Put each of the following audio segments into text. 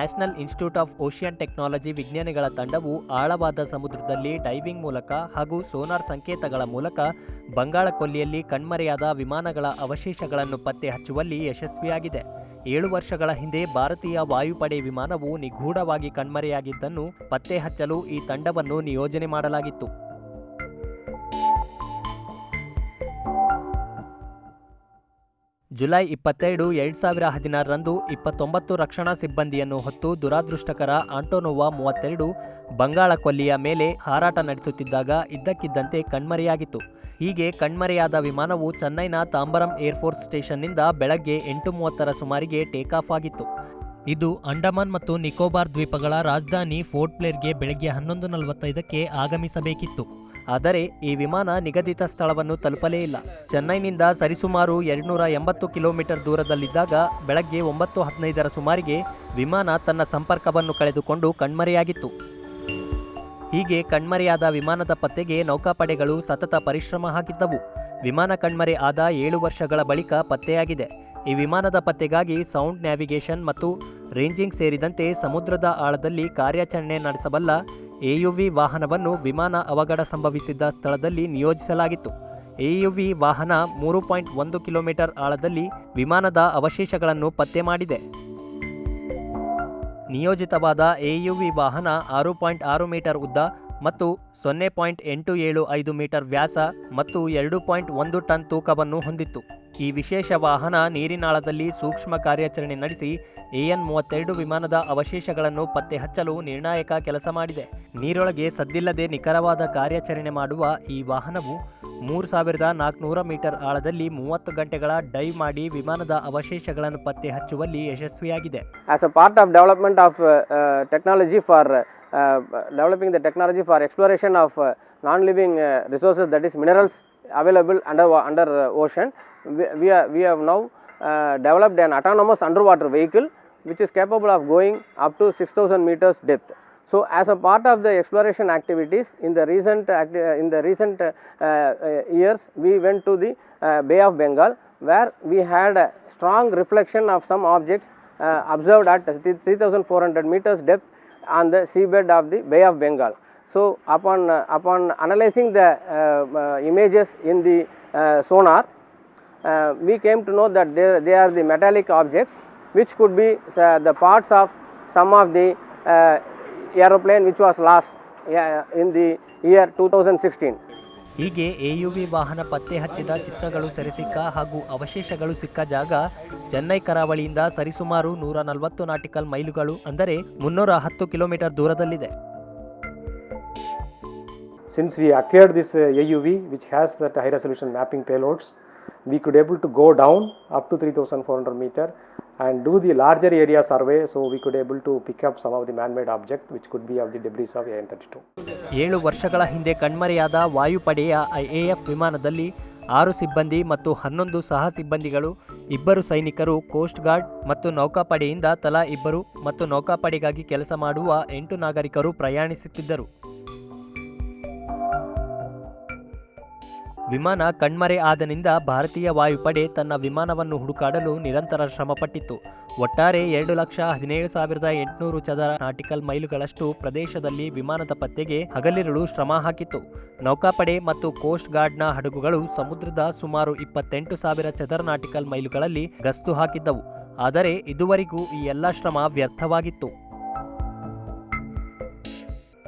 National Institute of Ocean Technology ವಿಜ್ಞಾನಿಗಳ ತಂಡವು ಆಳವಾದ ಸಮುದ್ರದಲ್ಲಿ ಡೈವಿಂಗ್ ಮೂಲಕ ಹಾಗೂ ಸೋನಾರ್ ಸಂಕೇತಗಳ ಮೂಲಕ ಬಂಗಾಳ ಕೊಲ್ಲಿಯಲ್ಲಿ ಕಣ್ಮರೆಯಾದ ವಿಮಾನಗಳ ಅವಶೇಷಗಳನ್ನು ಪತ್ತೆ ಹಚ್ಚುವಲ್ಲಿ ಯಶಸ್ವಿಯಾಗಿದೆ. ಏಳು ವರ್ಷಗಳ ಹಿಂದೆ ಭಾರತೀಯ ವಾಯುಪಡೆ ವಿಮಾನವು ನಿಗೂಢವಾಗಿ ಕಣ್ಮರೆಯಾಗಿದ್ದನ್ನು ಪತ್ತೆ ಹಚ್ಚಲು ಈ ತಂಡವನ್ನು ನಿಯೋಜನೆ ಮಾಡಲಾಗಿತ್ತು. ಜುಲೈ ಇಪ್ಪತ್ತೆರಡು, ಎರಡು ಸಾವಿರ ಹದಿನಾರರಂದು ಇಪ್ಪತ್ತೊಂಬತ್ತು ರಕ್ಷಣಾ ಸಿಬ್ಬಂದಿಯನ್ನು ಹೊತ್ತು ದುರಾದೃಷ್ಟಕರ ಆಂಟೋನೋವಾ ಮೂವತ್ತೆರಡು ಬಂಗಾಳ ಕೊಲ್ಲಿಯ ಮೇಲೆ ಹಾರಾಟ ನಡೆಸುತ್ತಿದ್ದಾಗ ಇದ್ದಕ್ಕಿದ್ದಂತೆ ಕಣ್ಮರೆಯಾಗಿತ್ತು. ಹೀಗೆ ಕಣ್ಮರೆಯಾದ ವಿಮಾನವು ಚೆನ್ನೈನ ತಾಂಬರಂ ಏರ್ಫೋರ್ಸ್ ಸ್ಟೇಷನ್ನಿಂದ ಬೆಳಗ್ಗೆ ಎಂಟು ಮೂವತ್ತರ ಸುಮಾರಿಗೆ ಟೇಕ್ ಆಫ್ ಆಗಿತ್ತು. ಇದು ಅಂಡಮಾನ್ ಮತ್ತು ನಿಕೋಬಾರ್ ದ್ವೀಪಗಳ ರಾಜಧಾನಿ ಫೋರ್ಟ್ ಪ್ಲೇರ್ಗೆ ಬೆಳಗ್ಗೆ ಹನ್ನೊಂದು ನಲವತ್ತೈದಕ್ಕೆ ಆಗಮಿಸಬೇಕಿತ್ತು. ಆದರೆ ಈ ವಿಮಾನ ನಿಗದಿತ ಸ್ಥಳವನ್ನು ತಲುಪಲೇ ಇಲ್ಲ. ಚೆನ್ನೈನಿಂದ ಸರಿಸುಮಾರು ಎರಡುನೂರ ಎಂಬತ್ತು ಕಿಲೋಮೀಟರ್ ದೂರದಲ್ಲಿದ್ದಾಗ ಬೆಳಗ್ಗೆ ಒಂಬತ್ತು ಹದಿನೈದರ ಸುಮಾರಿಗೆ ವಿಮಾನ ತನ್ನ ಸಂಪರ್ಕವನ್ನು ಕಳೆದುಕೊಂಡು ಕಣ್ಮರೆಯಾಗಿತ್ತು. ಹೀಗೆ ಕಣ್ಮರೆಯಾದ ವಿಮಾನದ ಪತ್ತೆಗೆ ನೌಕಾಪಡೆಗಳು ಸತತ ಪರಿಶ್ರಮ ಹಾಕಿದ್ದವು. ವಿಮಾನ ಕಣ್ಮರೆ ಆದ ಏಳು ವರ್ಷಗಳ ಬಳಿಕ ಪತ್ತೆಯಾಗಿದೆ. ಈ ವಿಮಾನದ ಪತ್ತೆಗಾಗಿ ಸೌಂಡ್ ನ್ಯಾವಿಗೇಷನ್ ಮತ್ತು ರೇಂಜಿಂಗ್ ಸೇರಿದಂತೆ ಸಮುದ್ರದ ಆಳದಲ್ಲಿ ಕಾರ್ಯಾಚರಣೆ ನಡೆಸಬಲ್ಲ ಎಯುವಿ ವಾಹನವನ್ನು ವಿಮಾನ ಅವಘಡ ಸಂಭವಿಸಿದ್ದ ಸ್ಥಳದಲ್ಲಿ ನಿಯೋಜಿಸಲಾಗಿತ್ತು. ಎಯುವಿ ವಾಹನ ಮೂರು ಪಾಯಿಂಟ್ ಒಂದು ಕಿಲೋಮೀಟರ್ ಆಳದಲ್ಲಿ ವಿಮಾನದ ಅವಶೇಷಗಳನ್ನು ಪತ್ತೆ ಮಾಡಿದೆ. ನಿಯೋಜಿತವಾದ ಎಯುವಿ ವಾಹನ ಆರು ಪಾಯಿಂಟ್ ಆರು ಮೀಟರ್ ಉದ್ದ ಮತ್ತು ಸೊನ್ನೆ ಪಾಯಿಂಟ್ ಎಂಟು ಏಳು ಐದು ಮೀಟರ್ ವ್ಯಾಸ ಮತ್ತು ಎರಡು ಪಾಯಿಂಟ್ ಒಂದು ಟನ್ ತೂಕವನ್ನು ಹೊಂದಿತ್ತು. ಈ ವಿಶೇಷ ವಾಹನ ನೀರಿನಾಳದಲ್ಲಿ ಸೂಕ್ಷ್ಮ ಕಾರ್ಯಾಚರಣೆ ನಡೆಸಿ ಎಎನ್ ಮೂವತ್ತೆರಡು ವಿಮಾನದ ಅವಶೇಷಗಳನ್ನು ಪತ್ತೆ ಹಚ್ಚಲು ನಿರ್ಣಾಯಕ ಕೆಲಸ ಮಾಡಿದೆ. ನೀರೊಳಗೆ ಸದ್ದಿಲ್ಲದೆ ನಿಖರವಾದ ಕಾರ್ಯಾಚರಣೆ ಮಾಡುವ ಈ ವಾಹನವು ಮೂರು ಸಾವಿರದ ನಾಲ್ಕುನೂರ ಮೀಟರ್ ಆಳದಲ್ಲಿ ಮೂವತ್ತು ಗಂಟೆಗಳ ಡೈವ್ ಮಾಡಿ ವಿಮಾನದ ಅವಶೇಷಗಳನ್ನು ಪತ್ತೆ ಹಚ್ಚುವಲ್ಲಿ ಯಶಸ್ವಿಯಾಗಿದೆ. As a part of development of technology for developing the technology for exploration of non living resources that is non-living available under under uh, ocean. We, we, are, we have now uh, developed an autonomous underwater vehicle which is capable of going up to 6000 meters depth. So as a part of the exploration activities in the recent uh, in the recent uh, uh, years we went to the uh, bay of bengal where we had a strong reflection of some objects observed at 3400 meters depth on the seabed of the bay of bengal so upon uh, upon analyzing the uh, uh, images in the uh, sonar uh, we came to know that they, they are the metallic objects which could be uh, the parts of some of the uh, aeroplane which was lost uh, in the year 2016 ಹೀಗೆ ಎಯುವಿ ವಾಹನ ಪತ್ತೆ ಹಚ್ಚಿದ ಚಿತ್ರಗಳು ಸೆರೆಸಿಕ್ಕ ಹಾಗೂ ಅವಶೇಷಗಳು ಸಿಕ್ಕ ಜಾಗ ಚೆನ್ನೈ ಕರಾವಳಿಯಿಂದ ಸರಿಸುಮಾರು ನೂರ ನಲವತ್ತು ನಾಟಿಕಲ್ ಮೈಲುಗಳು ಅಂದರೆ ಮುನ್ನೂರ ಹತ್ತು ಕಿಲೋಮೀಟರ್ ದೂರದಲ್ಲಿದೆ Since we acquired this uh, AUV which has that high resolution mapping payloads, we could able to go down up to 3400 meter and do the larger area survey so we could able to pick up some of the man-made object which could be of the debris of AN-32. ಏಳು ವರ್ಷಗಳ ಹಿಂದೆ ಕಣ್ಮರೆಯಾದ ವಾಯುಪಡೆಯ IAF ವಿಮಾನದಲ್ಲಿ ಆರು ಸಿಬ್ಬಂದಿ ಮತ್ತು ಹನ್ನೊಂದು ಸಹ ಸಿಬ್ಬಂದಿಗಳು ಇಬ್ಬರು ಸೈನಿಕರು ಕೋಸ್ಟ್ ಗಾರ್ಡ್ ಮತ್ತು ನೌಕಾಪಡೆಯಿಂದ ತಲಾ ಇಬ್ಬರು ಮತ್ತು ನೌಕಾಪಡೆಗಾಗಿ ಕೆಲಸ ಮಾಡುವ ಎಂಟು ನಾಗರಿಕರು ಪ್ರಯಾಣಿಸುತ್ತಿದ್ದರು ವಿಮಾನ ಕಣ್ಮರೆ ಆದನಿಂದ ಭಾರತೀಯ ವಾಯುಪಡೆ ತನ್ನ ವಿಮಾನವನ್ನು ಹುಡುಕಾಡಲು ನಿರಂತರ ಶ್ರಮಪಟ್ಟಿತ್ತು. ಒಟ್ಟಾರೆ ಎರಡು ಲಕ್ಷ ಹದಿನೇಳು ಸಾವಿರದ ಎಂಟುನೂರು ಚದರ ನಾಟಿಕಲ್ ಮೈಲುಗಳಷ್ಟು ಪ್ರದೇಶದಲ್ಲಿ ವಿಮಾನದ ಪತ್ತೆಗೆ ಹಗಲಿರುಳು ಶ್ರಮ ಹಾಕಿತ್ತು. ನೌಕಾಪಡೆ ಮತ್ತು ಕೋಸ್ಟ್ ಗಾರ್ಡ್ನ ಹಡಗುಗಳು ಸಮುದ್ರದ ಸುಮಾರು ಇಪ್ಪತ್ತೆಂಟು ಸಾವಿರ ಚದರ ನಾಟಿಕಲ್ ಮೈಲುಗಳಲ್ಲಿ ಗಸ್ತು ಹಾಕಿದ್ದವು. ಆದರೆ ಇದುವರೆಗೂ ಈ ಎಲ್ಲ ಶ್ರಮ ವ್ಯರ್ಥವಾಗಿತ್ತು.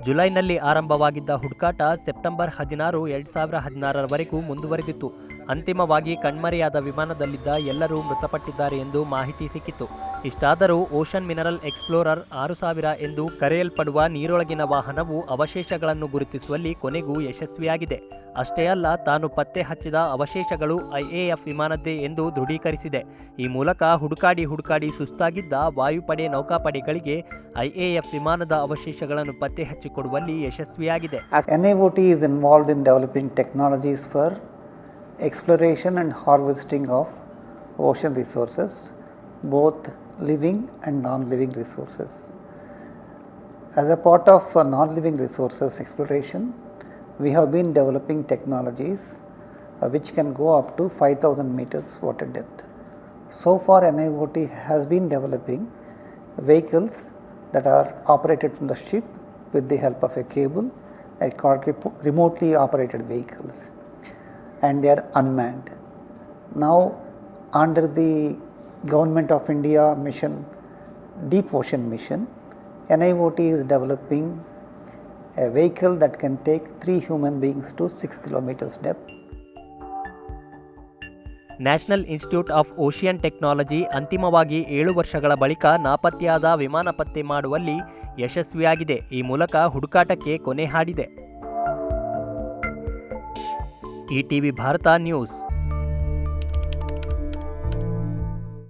ಜುಲೈನಲ್ಲಿ ಆರಂಭವಾಗಿದ್ದ ಹುಡುಕಾಟ ಸೆಪ್ಟೆಂಬರ್ ಹದಿನಾರು ಎರಡು ಸಾವಿರ ಹದಿನಾರರವರೆಗೂ ಮುಂದುವರೆದಿತ್ತು. ಅಂತಿಮವಾಗಿ ಕಣ್ಮರೆಯಾದ ವಿಮಾನದಲ್ಲಿದ್ದ ಎಲ್ಲರೂ ಮೃತಪಟ್ಟಿದ್ದಾರೆ ಎಂದು ಮಾಹಿತಿ ಸಿಕ್ಕಿತು. ಇಷ್ಟಾದರೂ ಓಷನ್ ಮಿನರಲ್ ಎಕ್ಸ್ಪ್ಲೋರರ್ ಆರು ಸಾವಿರ ಎಂದು ಕರೆಯಲ್ಪಡುವ ನೀರೊಳಗಿನ ವಾಹನವು ಅವಶೇಷಗಳನ್ನು ಗುರುತಿಸುವಲ್ಲಿ ಕೊನೆಗೂ ಯಶಸ್ವಿಯಾಗಿದೆ. ಅಷ್ಟೇ ಅಲ್ಲ, ತಾನು ಪತ್ತೆ ಹಚ್ಚಿದ ಅವಶೇಷಗಳು ಐಎಎಫ್ ವಿಮಾನದ್ದೇ ಎಂದು ದೃಢೀಕರಿಸಿದೆ. ಈ ಮೂಲಕ ಹುಡುಕಾಡಿ ಹುಡುಕಾಡಿ ಸುಸ್ತಾಗಿದ್ದ ವಾಯುಪಡೆ ನೌಕಾಪಡೆಗಳಿಗೆ ಐಎಎಫ್ ವಿಮಾನದ ಅವಶೇಷಗಳನ್ನು ಪತ್ತೆ ಹಚ್ಚಿಕೊಡುವಲ್ಲಿ ಯಶಸ್ವಿಯಾಗಿದೆ. NIOT is involve in developing technologies for exploration and harvesting of ocean resources, both living and non living resources. As a part of uh, non living resources exploration, we have been developing technologies uh, which can go up to 5000 meters water depth. So far, NIOT has been developing vehicles that are operated from the ship with the help of a cable and called remotely operated vehicles and they are unmanned. Now, under the Government of India mission, Deep Ocean mission, NIOT is developing a vehicle that can take three human beings to six kilometers depth. National Institute of Ocean Technology ಅಂತಿಮವಾಗಿ ಏಳು ವರ್ಷಗಳ ಬಳಿಕ ನಾಪತ್ತೆಯಾದ ವಿಮಾನ ಪತ್ತೆ ಮಾಡುವಲ್ಲಿ ಯಶಸ್ವಿಯಾಗಿದೆ ಈ ಮೂಲಕ ಹುಡುಕಾಟಕ್ಕೆ ಕೊನೆ ಹಾಡಿದೆ ई टी न्यूज़।